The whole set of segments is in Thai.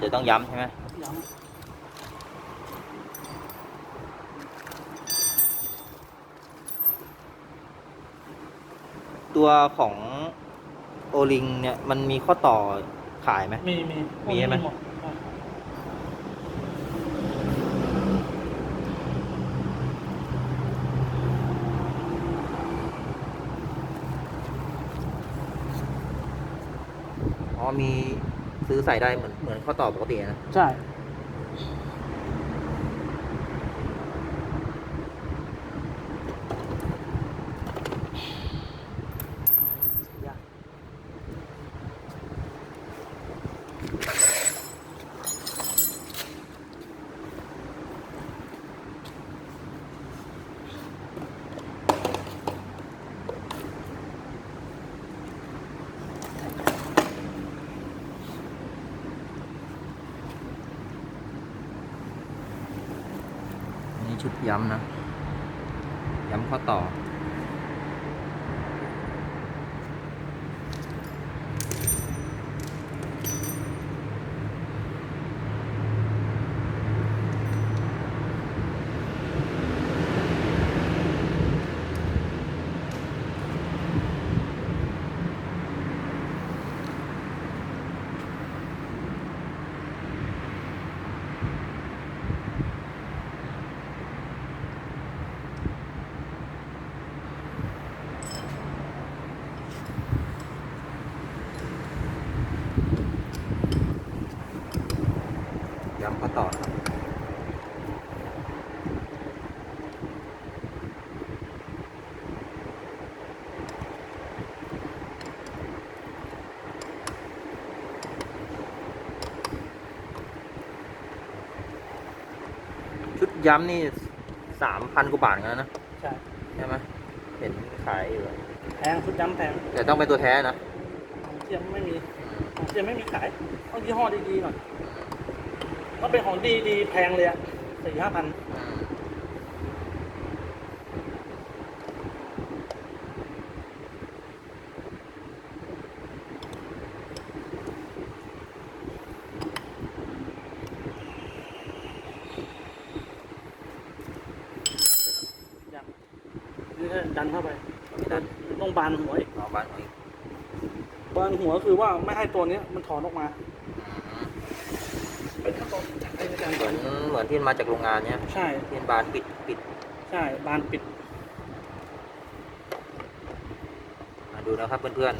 ดี๋ยวต้องย้ำใช่ไหมย้ตัวของโอลิงเนี่ยมันมีข้อต่อขายไหมำมีมีมีใช่ไหมหดใช่อ๋อมี ซื้อใส่ได้เหมือนเหมือนข้อต่อปกตินะ ใช่ ชุดย้ำนะ ย้ำข้อต่อ ย้ำนี่สามพันกว่าบาทเหมือนกันนะใช่ใช่ไหมเห็นขายอยู่แพงชุดย้ำแพงแต่ต้องเป็นตัวแท้นะของเทียมไม่มีของเทียมไม่มีขายต้องยี่ห้อดีๆหน่อยถ้าเป็นของดีๆแพงเลยอะสี่ห้าพัน อืมย้ำนี่ก็ ดันเข้าไปไม่ดันต้องบานหัวอีกเอาบ้านเอาอีกบานหัวคือว่าไม่ให้ตัวเนี้ยมันถอนออกมาอืมเป็นขั้นตอนจากในการเหมือนเหมือนที่มาจากโรงงานเนี้ยใช่ ที่บานปิดปิดใช่บานปิดมาดูนะครับเพื่อน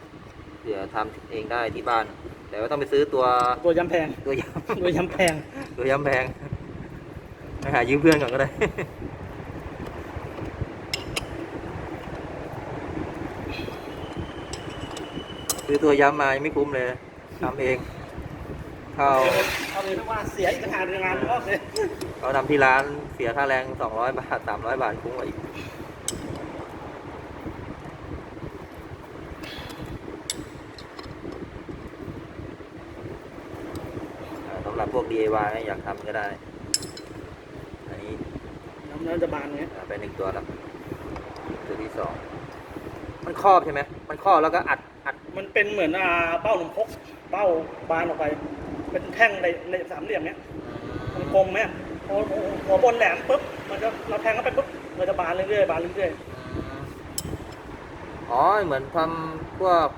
ๆเผื่อทำเองได้ที่บ้าน แต่ว่าต้องไปซื้อตัวตัวย้ำแพงตัวย้ตัวย้ำแพงำตัวย้ำแพงไปหายืมเพื่อนก่อนก็ได้ ซื้อตัวย้ำมายังไม่คุ้มเลยทำเองเข้าเอาเลยนะว่าเสียอีกต่างหากในงานรอบเลยเขาทำที่ร้านเสียค่าแรงสองร้อยบาทสามร้อยบาทคุ้มกว่าอีกอ่าสำหรับพวก DIY อยากทำก็ได้ อันนี้น้ำเนื้อจะบานเงี้ยอ่าเป็นหนึ่งตัวแล้วตัวที่สองมันครอบใช่ไหมมันครอบแล้วก็อัดอัด มันเป็นเหมือนอ่าเป้าหนมพก เป้าบานออกไป เป็นแท่งในในสามเหลี่ยมเนี้ยมันกลมไหมพอหัวบนแหลมปุ๊บมันจะเราแทงเข้าไปปุ๊บมันจะบานเรื่อยๆบานเรื่อยอ๋อเหมือนทำพวก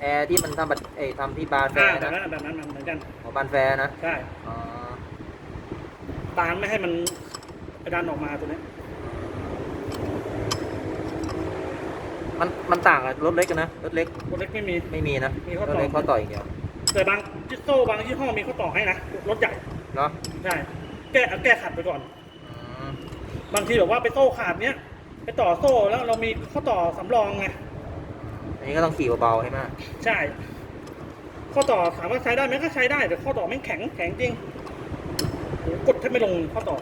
แอร์ที่มันทำแบบเอยทำที่บานแฟอ่าร์แบบนะนั้นแบบนั้นเหมือนกันขอบานแฟร์นะใช่อ๋อบานไม่ให้มันดันออกมาตัวเนี้ย มันมันต่างกับรถเล็กกันนะรถเล็กตัวเล็กไม่มี ไม่มีนะมีข้อรต่ถอเล็กข้อต่ออย่างเดียวแต่บางจิโซ่บางยี่ห้อมีข้อต่อให้นะรถใหญ่เนาะใช่แก้แก้ขัดไปก่อน อืมบางทีแบบว่าไปโซ่ขาดเนี้ยไปต่อโซ่แล้วเรามีข้อต่อสำรองไงอันนี้ก็ต้องขี่เบาๆใช่ไหมใช่ ข้อต่อถามว่าใช้ได้ไหมก็ใช้ได้แต่ข้อต่อไม่งแข็งแข็งจริงโหกดแทบไม่ลงข้อต่อ